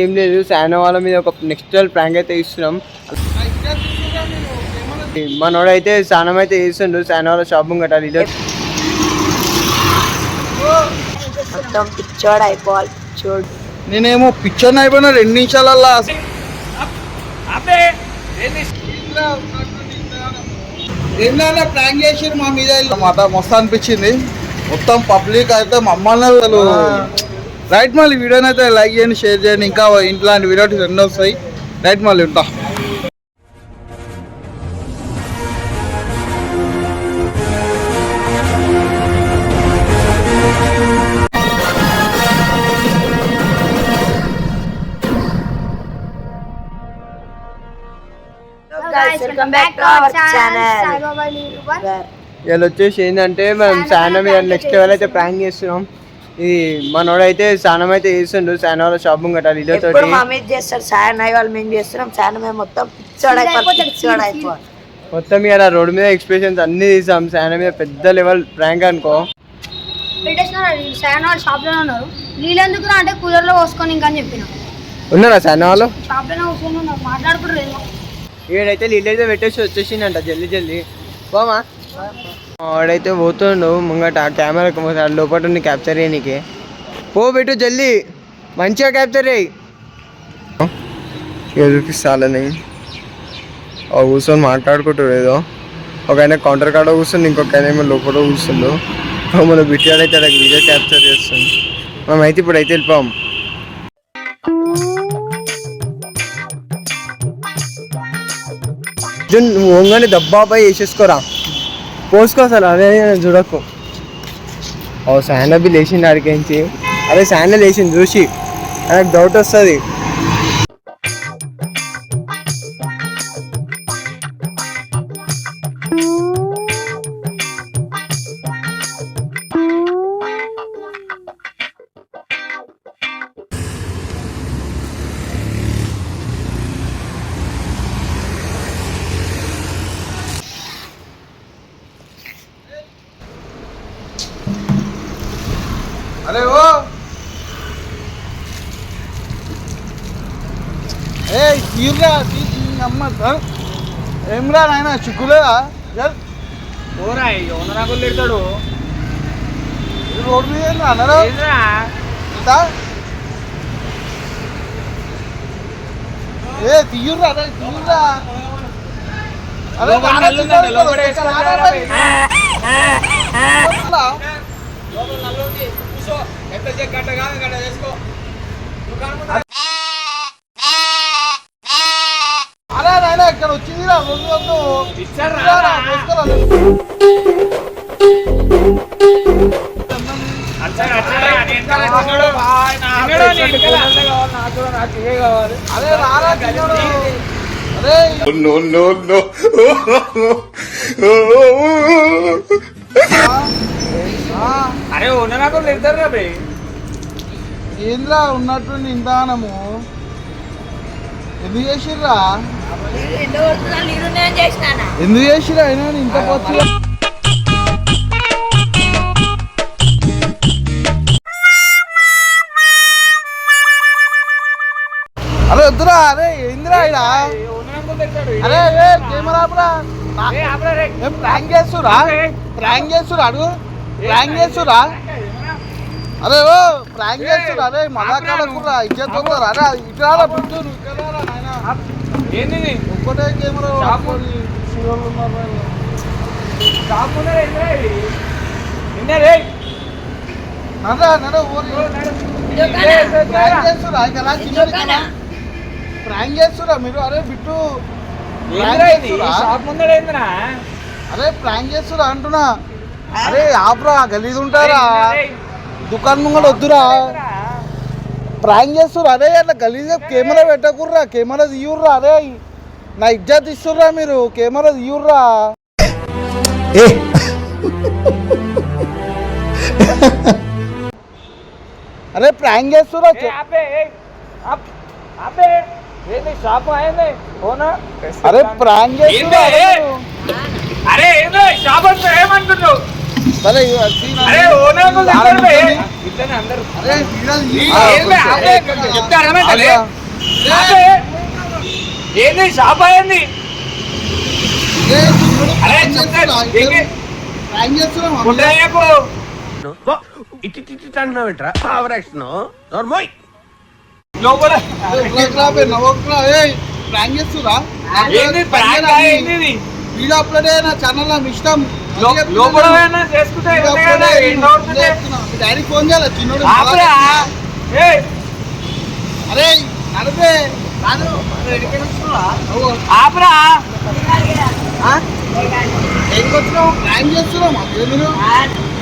ఏం లేదు శానా వాళ్ళ మీద ఒక నెక్స్ట్ లెవెల్ ప్రాంక్ అయితే ఇస్తున్నాం. మనోడైతే స్నానం అయితే చేస్తుండు శానా వాళ్ళ షాపింగ్ కట్టాలి ఇదే. మొత్తం పిచ్చోడు అయిపోవాలి పిచ్చోడు. నేనేమో పిక్చర్ అయిపోయినా రెండు నిమిషాలల్లా. ప్రాంక్ మా మీద? మాట మస్తు అనిపించింది. మొత్తం పబ్లిక్ అయితే మమ్మల్ని రైట్ మళ్ళీ వీడియోని అయితే లైక్ చేయండి షేర్ చేయండి. ఇంకా ఇట్లాంటి వీడియోస్ ఎన్నో వస్తాయి. రైట్ మళ్ళీ ఉంటా. వీళ్ళు వచ్చేసి ఏంటంటే మనం మీద నెక్స్ట్ లెవెల్ అయితే ప్రాంక్ చేస్తున్నాం. ఇది మనోడైతే స్నానం అయితే చేస్తుండు శానా వాళ్ళ షాపింగ్ కట్టాలి ఇదే ఎప్పుడు తోటి మా మీద చేస్తారు సాయన్ అయ్య వాళ్ళు మేము చేస్తున్నాం సాయన్ మేము మొత్తం పిచ్చోడు అయిపోవాలి మొత్తం ఇలా రోడ్డు మీద ఎక్స్ప్రెషన్స్ అన్ని తీసాం శానా మీద పెద్ద లెవెల్ ప్రాంక్ అనుకో. పెట్టేసినారు? సాయన్ వాళ్ళు షాప్లోనే ఉన్నారు. నీళ్ళు ఎందుకు అంటే కూలర్లో పోసుకొని ఇంకా అని చెప్పిన. ఉన్నారా శానా వాళ్ళు? షాప్లోనే కూర్చొని ఉన్నారు మాట్లాడుకుంటారు ఏమో. వీడైతే నీళ్ళు అయితే పెట్టేసి వచ్చేసిండంట జల్దీ జల్దీ. పోమా. వాడైతే పోతుండు. ముంగట కెమెరాకి లోపల ఉండి క్యాప్చర్ చేయనీకి. పో పెట్టు జల్దీ. మంచిగా క్యాప్చర్ చేయి. ఇక చూపిస్తాలని కూర్చొని మాట్లాడుకుంటారు ఏదో. ఒక ఆయన కౌంటర్ కాడ కూర్చుంది ఇంకొక ఆయన ఏమో లోపల కూర్చుండు. మన బిట్టాడు అయితే అక్కడ వీడియో క్యాప్చర్ చేస్తుంది. మనం అయితే ఇప్పుడు అయితే వెళ్ళిపోం. జున్ నువ్వు దబ్బాపై వేసేసుకోరా. పోసుకో అసలు అదే చూడకు. ఓ శాండ బి లేచింది అదే శాండ లేచింది చూసి. నాకు డౌట్ వస్తుంది. అరే ఓ. ఏ తీర్రా అమ్మ. ఏమ్రా నాయన చిక్కులేదా? జర్. ఈ రోడ్డు మీద అన్నారు? ఏ తీయుర్రా అరే తీయుర్రా. అరే రారా, రారా, రారా, రారా. అరే నాయన ఇక్కడ వచ్చింది రెండు వందలు ఇచ్చారా? అరే రారా? తిన్నాడు అరే ఆ, అరే రా బే. ఏంద్రా ఉన్నట్టుండి ఇంతానము ఎందుకు చేసిర్రా? ఎందుకు చేసిర్రా? అయినా ఇంత పచ్చి అరే. వద్దురా. అరే ఏందిరా తిడతాడు అరే ఏ కెమెరా ప్రాంక్ చేస్తురా ప్రాంక్ చేస్తురా అడుగు. ప్రాంక్ చేస్తురా? అరే ఓ ప్రాంక్ చేస్తురా? అరే మజాకాడకురా ఇజ్జత్ వద్దురా అరే ఇట్లా నాయనా ఏంది? ఒక్కటే కెమెరా ఉన్నారు నడ. నడ ఊరి ప్రాంక్ చేస్తురా ఇక రా, చిన్నది కదా. ప్రాంక్ చేస్తురా మీరు అరే బిట్టు. అరే ప్రాంక్ చేస్తురా అంటున్నా. అరే ఆపురా గలీజ్ ఉంటారా? దుకాణం ముంగడ వద్దురా. ప్రాంక్ చేస్తుర్రా అరే అట్లా గలీజ్ కెమెరా పెట్టకుర్రా కెమెరా తీయుర్రా అరే నా ఇజ్జత్ ఇస్తుర్రా మీరు కెమెరా తీయుర్రా. అరే చేస్తుర్రా ఆపే ఏంది షాప్ అయింది అరే ప్రాంక్ చేస్తుర్రా? అరే షాప్ ఏంది షాప్ అయింది? ఏ, చూడు, అరే prank చెప్తే చేస్తున్నా, ఏంది? prank చేస్తున్నాం అమ్మ. కుట్రయ్యకు లోపల ఉగ్రకురా, బే, నవ్వకురా, ఏయ్, prank చేస్తురా? ఏంది prank ప్రాంక్ చేయాలి. ఏంది ఇది? వీడియో అప్లోడ్ అయ్యే నా ఛానల్లో మీ ఇష్టం. డాడీ ఫోన్ చేయాలి చిన్నోడు అరే నడిపే. ఆపురా. దేనికి వచ్చినావు? ప్లాన్ చేస్తున్నావు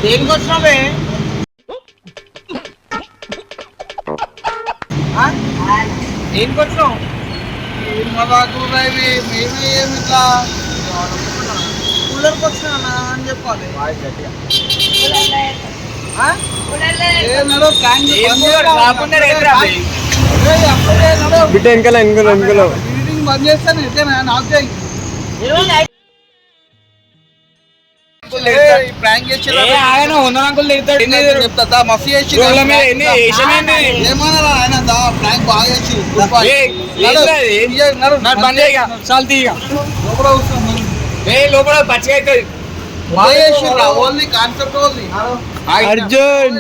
దేనికి వచ్చినావే? దేనికి వచ్చినావు? ఏం మదాకురా ఇవి మేమే ఏమి ఇట్లా? కూలర్కి వచ్చినా అని చెప్పాలి. బిడ్డ వెనకాల వెనకాల వెనకాల. ఎడిటింగ్ బంద్ చేస్తాను ఎట్లా నాకు చేసిర్రా ఏ, లోపల పచ్చిగా అవుతుంది బాగా చేసిర్రా ఓన్లీ కాన్సెప్ట్ ఓన్లీ. అర్జున్.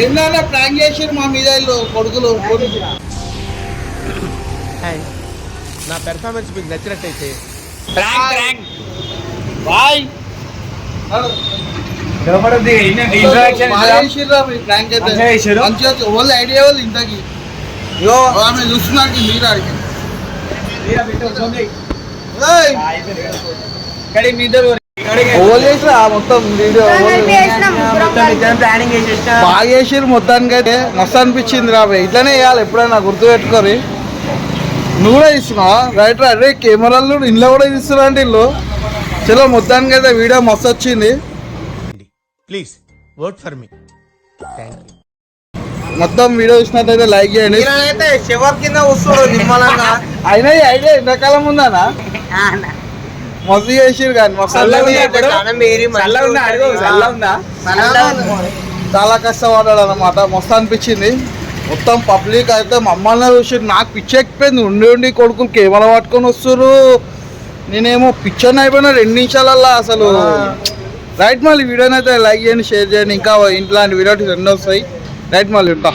ఏంటంటే ప్రాంక్ చేసిర్రు మా మీద వీళ్ళు కొడుకులు? నా పెర్ఫార్మెన్స్ మీకు నచ్చినట్టయితే. Prank prank. బాయ్. మంచిగా ఓన్లీ ఐడియా వాళ్ళు ఇంతకి. ఆమె చూస్తున్నారు మీరు అడిగి ఇక్కడ మీ ఇద్దరు ఓవర్ చేసిరా మొత్తం వీడియో బాగా చేసిర్రు మొత్తానికి అయితే మస్తు అనిపించింది రాబోయ్ ఇట్లనే వేయాలి ఎప్పుడైనా గుర్తు పెట్టుకొని నువ్వు కూడా ఇస్తున్నావా రైట్ రా అరే కెమెరాలు ఇంట్లో కూడా ఇస్తున్నా అంటే ఇల్లు. చలో మొత్తానికి అయితే వీడియో మస్తు వచ్చింది. ప్లీజ్ వర్క్ ఫర్ మీ మొత్తం వీడియో చూసినట్టయితే లైక్ చేయండి. అయితే శివర్ కింద వస్తాడు నిమ్మలంగా. అయినా ఐడియా ఎండాకాలం ఉందానా మస్తు చేసిర్రు కానీ చాలా కష్టపడ్డాడు అనమాట మస్తు అనిపించింది. మొత్తం పబ్లిక్ అయితే మమ్మల్ని చూసి నాకు పిచ్చెక్కిపోయింది ఉండి ఉండి కొడుకులు కెమెరా పట్టుకొని వస్తారు నేనేమో పిచ్చర్ అయిపోయినా రెండు నిమిషాలల్లో అసలు. రైట్ మళ్ళీ వీడియోని అయితే లైక్ చేయండి షేర్ చేయండి. ఇంకా ఇట్లాంటి వీడియోస్ ఎన్నో వస్తాయి. రైట్ మళ్ళీ ఉంటా.